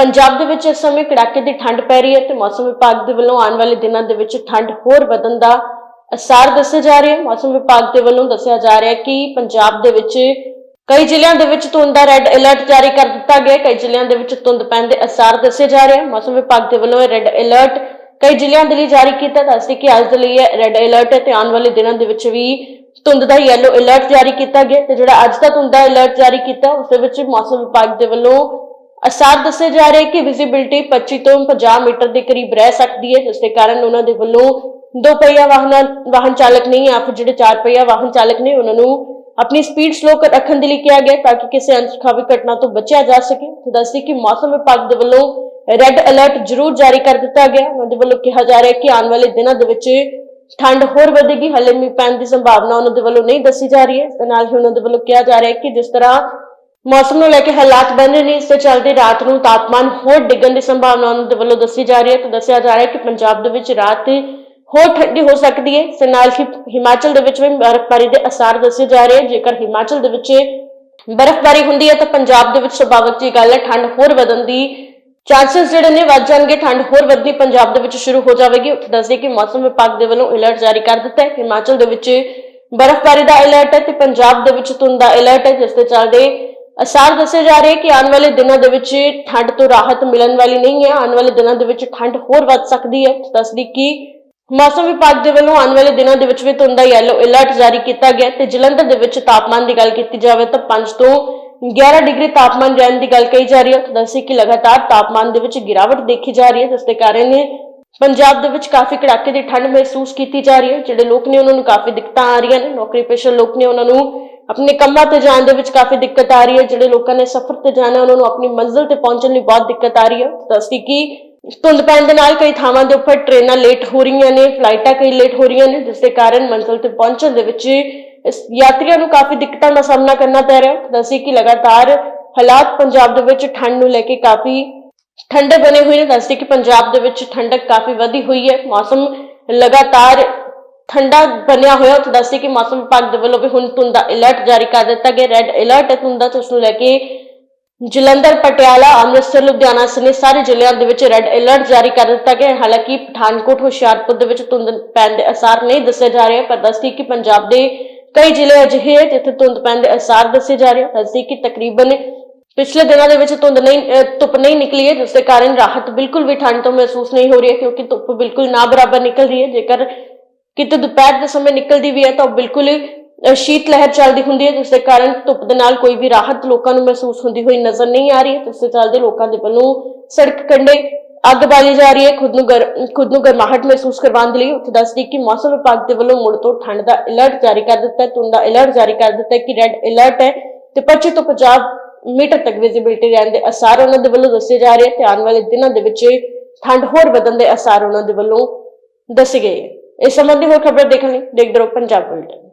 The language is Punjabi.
ਪੰਜਾਬ ਦੇ ਵਿੱਚ ਇਸ ਸਮੇਂ ਕੜਾਕੇ ਦੀ ਠੰਡ ਪੈ ਰਹੀ ਹੈ ਤੇ ਮੌਸਮ ਵਿਭਾਗ ਦੇ ਵੱਲੋਂ ਆਉਣ ਵਾਲੇ ਦਿਨਾਂ ਦੇ ਵਿੱਚ ਠੰਡ ਹੋਰ ਵਧਣ ਦਾ ਅਸਾਰ ਦੱਸਿਆ ਜਾ ਰਿਹਾ ਹੈ। ਮੌਸਮ ਵਿਭਾਗ ਦੇ ਵੱਲੋਂ ਦੱਸਿਆ ਜਾ ਰਿਹਾ ਹੈ ਕਿ ਪੰਜਾਬ ਦੇ ਵਿੱਚ ਕਈ ਜ਼ਿਲ੍ਹਿਆਂ ਦੇ ਵਿੱਚ ਧੁੰਦ ਦਾ ਰੈੱਡ ਅਲਰਟ ਜਾਰੀ ਕਰ ਦਿੱਤਾ ਗਿਆ ਕਈ ਜ਼ਿਲ੍ਹਿਆਂ ਦੇ ਵਿੱਚ ਧੁੰਦ ਪੈਣ ਦੇ ਅਸਾਰ ਦੱਸੇ ਜਾ ਰਹੇ ਹਨ ਮੌਸਮ ਵਿਭਾਗ ਦੇ ਵੱਲੋਂ ਇਹ ਰੈੱਡ ਅਲਰਟ ਕਈ ਜ਼ਿਲ੍ਹਿਆਂ ਦੇ ਲਈ ਜਾਰੀ ਕੀਤਾ ਦੱਸਦੇ ਕਿ ਅੱਜ ਦੇ ਲਈ ਇਹ ਰੈੱਡ ਅਲਰਟ ਹੈ ਤੇ ਆਉਣ ਵਾਲੇ ਦਿਨਾਂ ਦੇ ਵਿੱਚ ਵੀ ਧੁੰਦ ਦਾ ਯੈਲੋ ਅਲਰਟ ਜਾਰੀ ਕੀਤਾ ਗਿਆ ਤੇ ਜਿਹੜਾ ਅੱਜ ਦਾ ਧੁੰਦ ਦਾ ਅਲਰਟ ਜਾਰੀ ਕੀਤਾ ਉਸ ਦੇ ਵਿੱਚ ਮੌਸਮ ਵਿਭਾਗ ਦੇ ਵੱਲੋਂ ਅਸਾਰ ਦੱਸੇ ਜਾ ਰਹੇ ਕਿ ਵਿਜ਼ਿਬਿਲਟੀ 25 ਤੋਂ 50 ਮੀਟਰ ਦੇ ਕਰੀਬ ਰਹਿ ਸਕਦੀ ਹੈ, ਜਿਸ ਦੇ ਕਾਰਨ ਉਹਨਾਂ ਦੇ ਵੱਲੋਂ ਦੋ ਪਹੀਆ ਵਾਹਨਾਂ, ਵਾਹਨ ਚਾਲਕ ਨਹੀਂ ਜਾਂ ਫਿਰ ਜਿਹੜੇ ਚਾਰ ਪਹੀਆ ਵਾਹਨ ਚਾਲਕ ਨੇ, ਉਹਨਾਂ ਨੂੰ ਆਪਣੀ ਸਪੀਡ ਸਲੋ ਕਰ ਰੱਖਣ ਦੇ ਲਈ ਕਿਹਾ ਗਿਆ ਤਾਂ ਕਿ ਕਿਸੇ ਅਨਸੁਖਾਵੀ ਘਟਨਾ ਤੋਂ ਬਚਿਆ ਜਾ ਸਕੇ। ਦੱਸਦੀ ਕਿ ਮੌਸਮ ਵਿਭਾਗ ਦੇ ਵੱਲੋਂ ਰੈੱਡ ਅਲਰਟ ਜ਼ਰੂਰ ਜਾਰੀ ਕਰ ਦਿੱਤਾ ਗਿਆ ਉਹਨਾਂ ਦੇ ਵੱਲੋਂ ਕਿਹਾ ਜਾ ਰਿਹਾ ਹੈ ਕਿ ਆਉਣ ਵਾਲੇ ਦਿਨਾਂ ਦੇ ਵਿੱਚ ਠੰਡ ਹੋਰ ਵਧੇਗੀ। ਹਲੇ ਮੀਂਹ ਪੈਣ ਦੀ ਸੰਭਾਵਨਾ ਉਹਨਾਂ ਦੇ ਵੱਲੋਂ ਨਹੀਂ ਦੱਸੀ ਜਾ ਰਹੀ ਹੈ। ਇਸ ਦੇ ਨਾਲ ਹੀ ਉਹਨਾਂ ਦੇ ਵੱਲੋਂ ਕਿਹਾ ਜਾ ਰਿਹਾ ਹੈ ਕਿ ਜਿਸ ਤਰ੍ਹਾਂ ਮੌਸਮ ਨੂੰ ਲੈ ਕੇ ਹਾਲਾਤ ਬਣ ਰਹੇ ਨੇ, ਇਸ ਦੇ ਚੱਲਦੇ ਰਾਤ ਨੂੰ ਤਾਪਮਾਨ ਹੋਰ ਡਿੱਗਣ ਦੀ ਸੰਭਾਵਨਾ ਉਹਨਾਂ ਦੇ ਵੱਲੋਂ ਦੱਸੀ ਜਾ ਰਹੀ ਹੈ। ਤੇ ਦੱਸਿਆ ਜਾ ਰਿਹਾ ਹੈ ਕਿ ਪੰਜਾਬ ਦੇ ਵਿੱਚ ਰਾਤ ਹੋਰ ਠੰਡੀ ਹੋ ਸਕਦੀ ਹੈ। ਇਸ ਦੇ ਨਾਲ ਹੀ ਹਿਮਾਚਲ ਦੇ ਵਿੱਚ ਵੀ ਬਰਫ਼ਬਾਰੀ ਦੇ ਅਸਾਰ ਦੱਸੇ ਜਾ ਰਹੇ ਹਨ ਜੇਕਰ ਹਿਮਾਚਲ ਦੇ ਵਿੱਚ ਬਰਫ਼ਬਾਰੀ ਹੁੰਦੀ ਹੈ ਤਾਂ ਪੰਜਾਬ ਦੇ ਵਿੱਚ ਸੁਭਾਵਿਕ ਜੀ ਗੱਲ ਹੈ, ਠੰਡ ਹੋਰ ਵਧਣ ਦੀ ਚਾਂਸਸ ਜਿਹੜੇ ਨੇ ਵੱਧ ਜਾਣਗੇ। ਠੰਡ ਹੋਰ ਵਧਣੀ ਪੰਜਾਬ ਦੇ ਵਿੱਚ ਸ਼ੁਰੂ ਹੋ ਜਾਵੇਗੀ। ਉੱਥੇ ਦੱਸਦੇ ਕਿ ਮੌਸਮ ਵਿਭਾਗ ਦੇ ਵੱਲੋਂ ਅਲਰਟ ਜਾਰੀ ਕਰ ਦਿੱਤਾ ਹੈ। ਹਿਮਾਚਲ ਦੇ ਵਿੱਚ ਬਰਫ਼ਬਾਰੀ ਦਾ ਅਲਰਟ ਹੈ ਤੇ ਪੰਜਾਬ ਦੇ ਵਿੱਚ ਧੁੰਦ ਦਾ ਅਲਰਟ ਹੈ, ਜਿਸ ਦੇ ਚੱਲਦੇ ਅਸਾਰ ਦੱਸੇ ਜਾ ਰਹੇ ਕਿ ਆਉਣ ਵਾਲੇ ਦਿਨਾਂ ਦੇ ਵਿੱਚ ਠੰਡ ਤੋਂ ਰਾਹਤ ਮਿਲਣ ਵਾਲੀ ਨਹੀਂ ਹੈ। ਆਉਣ ਵਾਲੇ ਦਿਨਾਂ ਦੇ ਵਿੱਚ ਠੰਡ ਹੋਰ ਵੱਧ ਸਕਦੀ ਹੈ। ਦੱਸਦੀ ਕਿ ਮੌਸਮ ਵਿਭਾਗ ਦੇ ਵੱਲੋਂ ਆਉਣ ਵਾਲੇ ਦਿਨਾਂ ਦੇ ਵਿੱਚ ਵੀ ਧੁੰਦ ਦਾ ਯੈਲੋ ਅਲਰਟ ਜਾਰੀ ਕੀਤਾ ਗਿਆ ਤੇ ਜਲੰਧਰ ਦੇ ਵਿੱਚ ਤਾਪਮਾਨ ਦੀ ਗੱਲ ਕੀਤੀ ਜਾਵੇ ਤਾਂ 5 ਤੋਂ 11 ਡਿਗਰੀ ਤਾਪਮਾਨ ਰਹਿਣ ਦੀ ਗੱਲ ਕਹੀ ਜਾ ਰਹੀ ਹੈ। ਦੱਸਦੀ ਕਿ ਲਗਾਤਾਰ ਤਾਪਮਾਨ ਦੇ ਵਿੱਚ ਗਿਰਾਵਟ ਦੇਖੀ ਜਾ ਰਹੀ ਹੈ। ਜਿਸ ਦੇ ਕਾਰਨ ਪੰਜਾਬ ਦੇ ਵਿੱਚ ਕਾਫੀ ਕੜਾਕੇ ਦੀ ਠੰਡ ਮਹਿਸੂਸ ਕੀਤੀ ਜਾ ਰਹੀ ਹੈ। ਜਿਹੜੇ ਲੋਕ ਨੇ ਉਹਨਾਂ ਨੂੰ ਕਾਫੀ ਦਿੱਕਤਾਂ ਆ ਰਹੀਆਂ ਨੇ। ਨੌਕਰੀ ਪੇਸ਼ਾ ਲੋਕ ਨੇ ਉਹਨਾਂ ਨੂੰ ਆਪਣੇ ਕੰਮਾਂ ਤੇ ਜਾਣ ਦੇ ਵਿੱਚ ਕਾਫੀ ਦਿੱਕਤ ਆ ਰਹੀ ਹੈ। ਜਿਹੜੇ ਲੋਕਾਂ ਨੇ ਸਫ਼ਰ ਤੇ ਜਾਣਾ, ਉਹਨਾਂ ਨੂੰ ਆਪਣੀ ਮੰਜ਼ਿਲ ਤੇ ਪਹੁੰਚਣ ਲਈ ਬਹੁਤ ਦਿੱਕਤ ਆ ਰਹੀ ਹੈ। ਦੱਸਦੀ ਕਿ ਧੁੰਦ ਪੈਣ ਦੇ ਨਾਲ ਕਈ ਥਾਵਾਂ ਦੇ ਉੱਪਰ ਟ੍ਰੇਨਾਂ ਲੇਟ ਹੋ ਰਹੀਆਂ ਨੇ, ਫਲਾਈਟਾਂ ਕਈ ਲੇਟ ਹੋ ਰਹੀਆਂ ਨੇ, ਜਿਸ ਦੇ ਕਾਰਨ ਮੰਜ਼ਿਲ ਤੇ ਪਹੁੰਚਣ ਦੇ ਵਿੱਚ ਯਾਤਰੀਆਂ ਨੂੰ ਕਾਫੀ ਦਿੱਕਤਾਂ ਦਾ ਸਾਹਮਣਾ ਕਰਨਾ ਪੈ ਰਿਹਾ ਹੈ। ਦੱਸੀ ਕਿ ਲਗਾਤਾਰ ਹਾਲਾਤ ਪੰਜਾਬ ਦੇ ਵਿੱਚ ਠੰਡ ਨੂੰ ਲੈ ਕੇ ਕਾਫੀ ਠੰਡੇ ਬਣੇ ਹੋਏ ਨੇ। ਦੱਸਦੇ ਕਿ ਪੰਜਾਬ ਦੇ ਵਿੱਚ ਠੰਡਕ ਕਾਫੀ ਵਧੀ ਹੋਈ ਹੈ। ਮੌਸਮ ਲਗਾਤਾਰ ਠੰਡਾ ਬਣਿਆ ਹੋਇਆ ਉੱਥੇ ਦੱਸਦੇ ਕਿ ਮੌਸਮ ਵਿਭਾਗ ਦੇ ਵੱਲੋਂ ਵੀ ਹੁਣ ਧੁੰਦ ਦਾ ਅਲਰਟ ਜਾਰੀ ਕਰ ਦਿੱਤਾ ਗਿਆ। ਰੈੱਡ ਅਲਰਟ ਹੈ ਧੁੰਦ ਦਾ ਤੇ ਉਸ ਨੂੰ ਲੈ ਕੇ ਜਲੰਧਰ, ਪਟਿਆਲਾ, ਅੰਮ੍ਰਿਤਸਰ, ਲੁਧਿਆਣਾ ਸਮੇਤ ਸਾਰੇ ਜ਼ਿਲ੍ਹਿਆਂ ਦੇ ਵਿੱਚ ਰੈੱਡ ਅਲਰਟ ਜਾਰੀ ਕਰ ਦਿੱਤਾ ਗਿਆ ਹਾਲਾਂਕਿ ਪਠਾਨਕੋਟ, ਹੁਸ਼ਿਆਰਪੁਰ ਦੇ ਵਿੱਚ ਧੁੰਦ ਪੈਣ ਦੇ ਅਸਾਰ ਨਹੀਂ ਦੱਸੇ ਜਾ ਰਹੇ, ਪਰ ਦੱਸਦੀ ਕਿ ਪੰਜਾਬ ਦੇ ਕਈ ਜ਼ਿਲ੍ਹੇ ਅਜਿਹੇ ਹੈ ਜਿੱਥੇ ਧੁੰਦ ਪੈਣ ਦੇ ਅਸਾਰ ਦੱਸੇ ਜਾ ਰਹੇ। ਦੱਸਦੀ ਕਿ ਤਕਰੀਬਨ ਪਿਛਲੇ ਦਿਨਾਂ ਦੇ ਵਿੱਚ ਧੁੰਦ ਨਹੀਂ ਧੁੱਪ ਨਹੀਂ ਨਿਕਲੀ ਹੈ, ਜਿਸ ਦੇ ਕਾਰਨ ਰਾਹਤ ਬਿਲਕੁਲ ਵੀ ਠੰਡ ਤੋਂ ਮਹਿਸੂਸ ਨਹੀਂ ਹੋ ਰਹੀ ਹੈ, ਕਿਉਂਕਿ ਧੁੱਪ ਬਿਲਕੁਲ ਨਾ ਬਰਾਬਰ ਨਿਕਲ ਰਹੀ ਹੈ। ਜੇਕਰ ਕਿਤੇ ਦੁਪਹਿਰ ਦੇ ਸਮੇਂ ਨਿਕਲਦੀ ਵੀ ਹੈ ਤਾਂ ਉਹ ਬਿਲਕੁਲ, ਅਹ ਸ਼ੀਤ ਲਹਿਰ ਚੱਲਦੀ ਹੁੰਦੀ ਹੈ ਜਿਸ ਦੇ ਕਾਰਨ ਧੁੱਪ ਦੇ ਨਾਲ ਕੋਈ ਵੀ ਰਾਹਤ ਲੋਕਾਂ ਨੂੰ ਮਹਿਸੂਸ ਹੁੰਦੀ ਹੋਈ ਨਜ਼ਰ ਨਹੀਂ ਆ ਰਹੀ ਹੈ ਜਿਸ ਦੇ ਚੱਲਦੇ ਲੋਕਾਂ ਦੇ ਵੱਲੋਂ ਸੜਕ ਕੰਢੇ ਅੱਗ ਬਾਲੀ ਜਾ ਰਹੀ ਹੈ, ਖੁਦ ਨੂੰ ਗਰ, ਖੁਦ ਨੂੰ ਗਰਮਾਹਟ ਮਹਿਸੂਸ ਕਰਵਾਉਣ ਦੇ ਲਈ। ਉੱਥੇ ਦੱਸਦੀ ਕਿ ਮੌਸਮ ਵਿਭਾਗ ਦੇ ਵੱਲੋਂ ਮੁੜ ਤੋਂ ਠੰਡ ਦਾ ਅਲਰਟ ਜਾਰੀ ਕਰ ਦਿੱਤਾ ਹੈ, ਧੁੰਦ ਦਾ ਅਲਰਟ ਜਾਰੀ ਕਰ ਦਿੱਤਾ ਹੈ ਕਿ ਰੈੱਡ ਅਲਰਟ ਹੈ, ਤੇ 25 ਤੋਂ 50 ਮੀਟਰ ਤੱਕ ਵਿਜ਼ਿਬਿਲਟੀ ਰਹਿਣ ਦੇ ਅਸਾਰ ਉਹਨਾਂ ਦੇ ਵੱਲੋਂ ਦੱਸੇ ਜਾ ਰਹੇ ਤੇ ਆਉਣ ਵਾਲੇ ਦਿਨਾਂ ਦੇ ਵਿੱਚ ਠੰਡ ਹੋਰ ਵਧਣ ਦੇ ਅਸਾਰ ਉਹਨਾਂ ਦੇ ਵੱਲੋਂ ਦੱਸੇ ਗਏ ਇਸ ਸੰਬੰਧੀ ਹੋਰ ਖਬਰ ਦੇਖਣ ਲਈ ਦੇਖਦੇ ਰਹੋ ਪੰਜਾਬ ਬੁਲੇਟਿਨ।